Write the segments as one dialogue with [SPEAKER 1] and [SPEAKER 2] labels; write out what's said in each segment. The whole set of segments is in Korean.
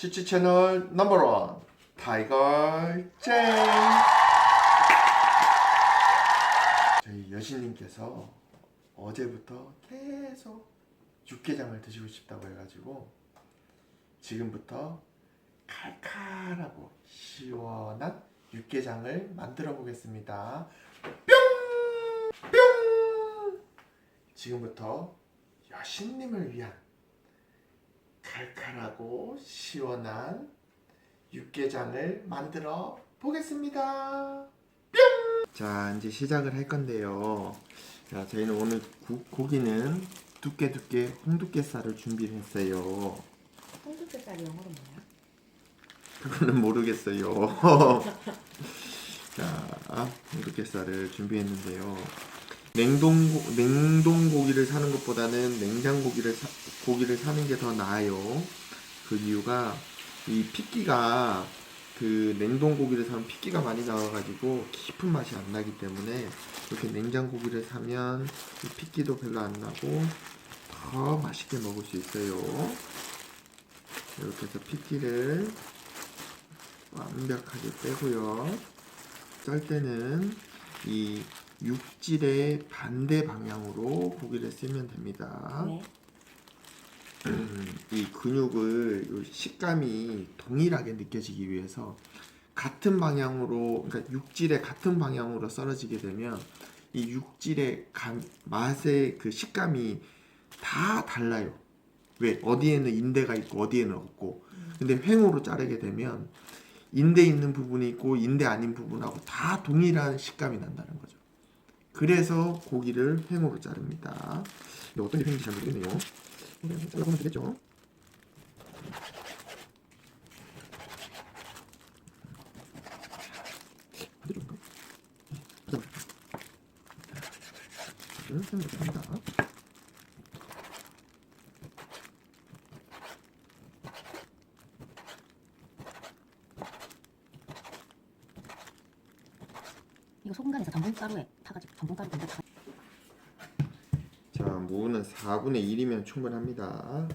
[SPEAKER 1] 치치 채널 넘버원 타이거 잼 저희 여신님께서 어제부터 계속 육개장을 드시고 싶다고 해가지고 지금부터 칼칼하고 시원한 육개장을 만들어 보겠습니다 뿅! 뿅! 지금부터 여신님을 위한 칼칼하고 시원한 육개장을 만들어 보겠습니다. 뿅! 자, 이제 시작을 할 건데요. 자, 저희는 오늘 구- 고기는 두께 두께 홍두깨살을 준비를 했어요.
[SPEAKER 2] 홍두깨살이 영어로 뭐야?
[SPEAKER 1] 그거는 모르겠어요. 자, 홍두깨살을 준비했는데요. 냉동 냉동 고기를 사는 것보다는 냉장 고기를 사, 고기를 사는 게 더 나아요. 그 이유가 이 핏기가 그 냉동 고기를 사면 핏기가 많이 나와가지고 깊은 맛이 안 나기 때문에 이렇게 냉장 고기를 사면 이 핏기도 별로 안 나고 더 맛있게 먹을 수 있어요. 이렇게 해서 핏기를 완벽하게 빼고요. 썰 때는 이 육질의 반대 방향으로 고기를 쓰면 됩니다.
[SPEAKER 2] 네.
[SPEAKER 1] 이 근육을 요 식감이 동일하게 느껴지기 위해서 같은 방향으로 그러니까 육질의 같은 방향으로 썰어지게 되면 이 육질의 감, 맛의 그 식감이 다 달라요. 왜 어디에는 인대가 있고 어디에는 없고 근데 횡으로 자르게 되면 인대 있는 부분이 있고 인대 아닌 부분하고 다 동일한 식감이 난다는 거죠. 그래서 고기를 횡으로 자릅니다. 어떤 게 횡인지 잘 모르겠네요. 잘라보면 되겠죠.
[SPEAKER 2] 이거 소금간에서 전분가루에 타가지고 전분가루
[SPEAKER 1] 건져 5는 4분의 1이면 충분합니다.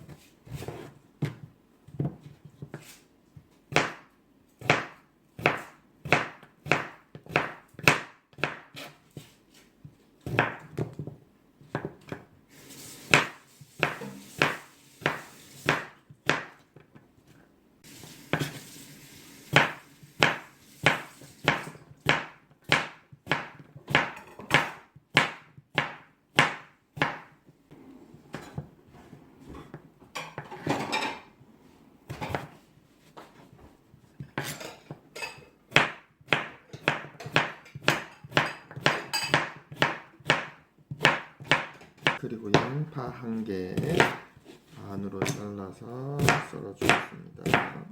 [SPEAKER 1] 그리고 양파 한 개 반으로 잘라서 썰어주겠습니다.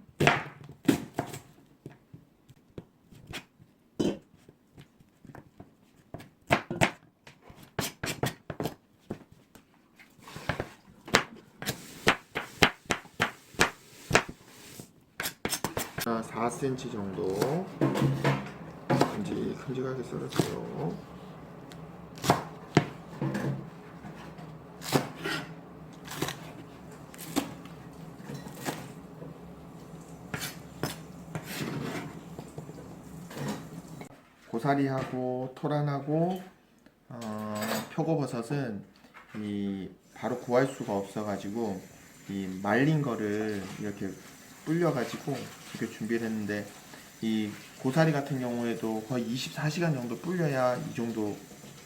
[SPEAKER 1] 자, 4cm 정도 큼직 큼직하게 썰었어요. 고사리하고 토란하고 어, 표고버섯은 이 바로 구할 수가 없어가지고 이 말린 거를 이렇게 불려가지고 이렇게 준비를 했는데 이 고사리 같은 경우에도 거의 24시간 정도 불려야 이 정도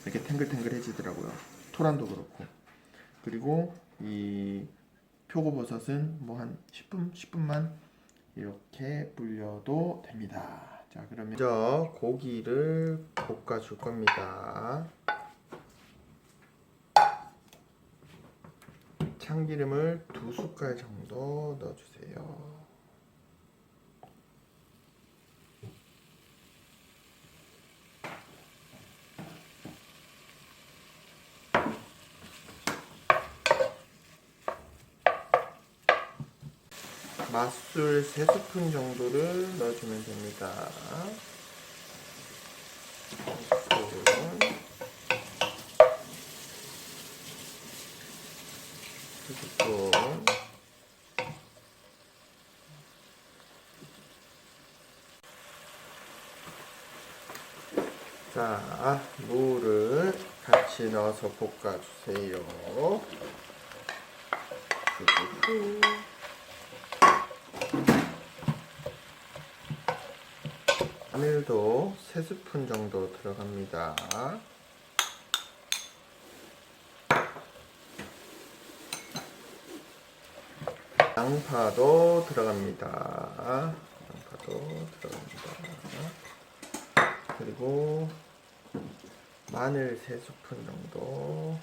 [SPEAKER 1] 이렇게 탱글탱글해지더라고요. 토란도 그렇고 그리고 이 표고버섯은 뭐 한 10분 10분만 이렇게 불려도 됩니다. 자 그러면 먼저 고기를 볶아 줄 겁니다. 참기름을 두 숟갈 정도 넣어주세요. 맛술 3스푼 정도를 넣어주면 됩니다. 자, 무를 같이 넣어서 볶아주세요. 마늘도 3스푼 정도 들어갑니다. 양파도 들어갑니다. 양파도 들어갑니다. 그리고 마늘 3스푼 정도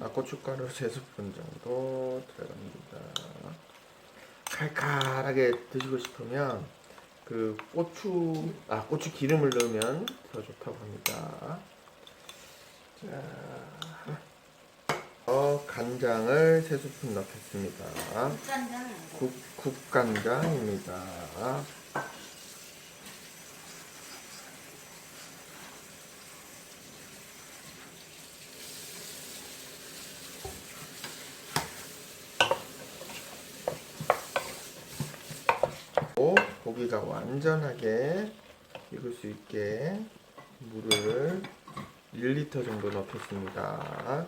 [SPEAKER 1] 아, 고춧가루 3스푼 정도 들어갑니다. 칼칼하게 드시고 싶으면 그 고추 아 고추 기름을 넣으면 더 좋다고 합니다. 자, 어, 간장을 3스푼 넣겠습니다.
[SPEAKER 2] 짠짠.
[SPEAKER 1] 국, 국간장입니다. 고- 고기가 완전하게 익을 수 있게 물을 1리터 정도 넣겠습니다.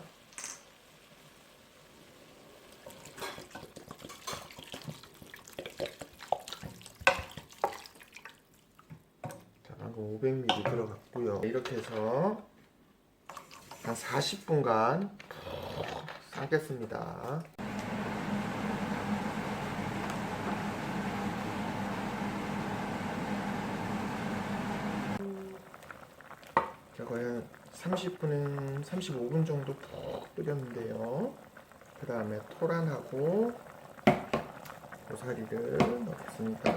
[SPEAKER 1] 자, 방금 500ml 들어갔고요. 이렇게 해서 한 40분간 푹 삶겠습니다. 거의 한 30분에 35분 정도 푹 끓였는데요. 그 다음에 토란하고 고사리를 넣겠습니다.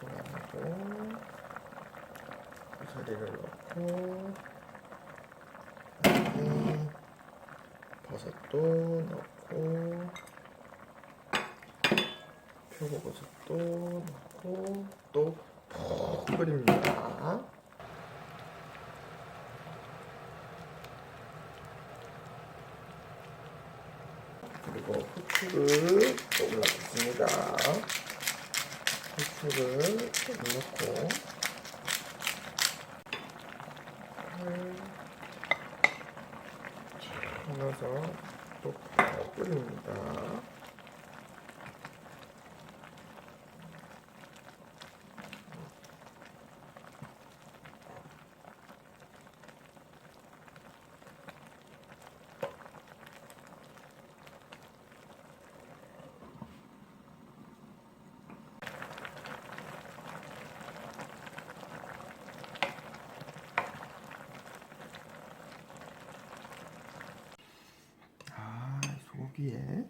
[SPEAKER 1] 토란하고 고사리를 넣고 버섯도 넣고 표고버섯도 넣고 또 푹 끓입니다. 그리고 후추를 넣겠습니다. 후추를 넣고 잘 넣어서 또 끓입니다. 아, 소고기에